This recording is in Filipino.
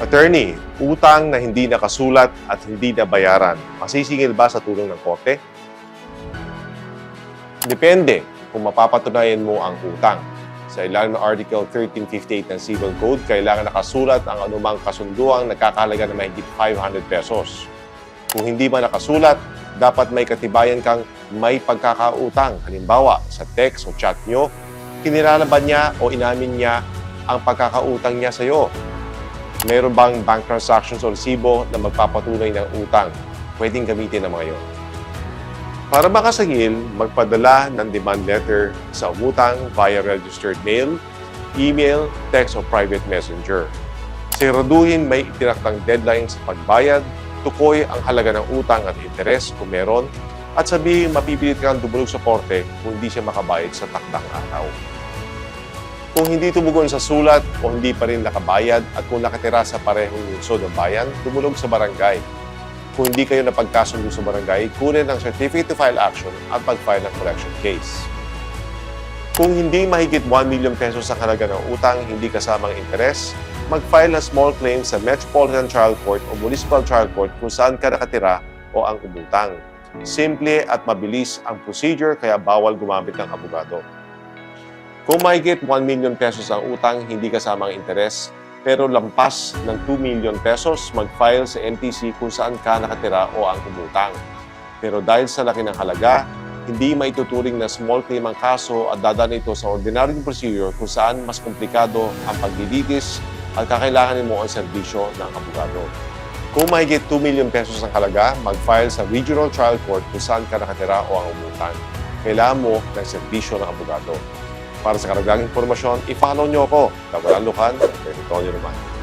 Attorney, utang na hindi nakasulat at hindi nabayaran, masisingil ba sa tulong ng korte? Depende kung mapapatunayan mo ang utang. Sa ilalim ng Article 1358 ng Civil Code, kailangan nakasulat ang anumang kasunduang nagkakahalaga ng mahigit 500 pesos. Kung hindi man nakasulat, dapat may katibayan kang may pagkakautang. Halimbawa, sa text o chat nyo, kinilalaban niya o inamin niya ang pagkakautang niya sa iyo. Meron bang bank transactions o resibo na magpapatunay ng utang? Pwedeng gamitin ang mga yon. Para makasangil, magpadala ng demand letter sa umutang via registered mail, email, text o private messenger. Siguraduhin may itinaktang deadline sa pagbayad, tukoy ang halaga ng utang at interes kung meron, at sabihin mapipilit kang dumulog sa korte kung hindi siya makabayad sa takdang araw. Kung hindi tumugon sa sulat o hindi pa rin nakabayad at kung nakatira sa parehong lungsod ng bayan, tumulog sa barangay. Kung hindi kayo napagkasundo sa barangay, kunin ang certificate to file action at pag-file ng collection case. Kung hindi mahigit 1 million pesos ang halaga ng utang, hindi kasamang interes, mag-file ng small claim sa Metropolitan Trial Court o Municipal Trial Court kung saan ka nakatira o ang umutang. Simple at mabilis ang procedure kaya bawal gumamit ng abogado. Kung mahigit 1 million pesos ang utang, hindi kasama ang interes, pero lampas ng 2 million pesos, mag-file sa NTC kung saan ka nakatira o ang umutang. Pero dahil sa laki ng halaga, hindi maituturing na small claim ang kaso at dadaan ito sa ordinary procedure kung saan mas komplikado ang paglilitis at kakailanganin mo ang serbisyo ng abogado. Kung mahigit 2 million pesos ang halaga, mag-file sa Regional Trial Court kung saan ka nakatira o ang umutang. Kailangan mo ng serbisyo ng abogado. Para sa karagdagang impormasyon, i-follow nyo ako. Tawalan Lucan, Territorio naman.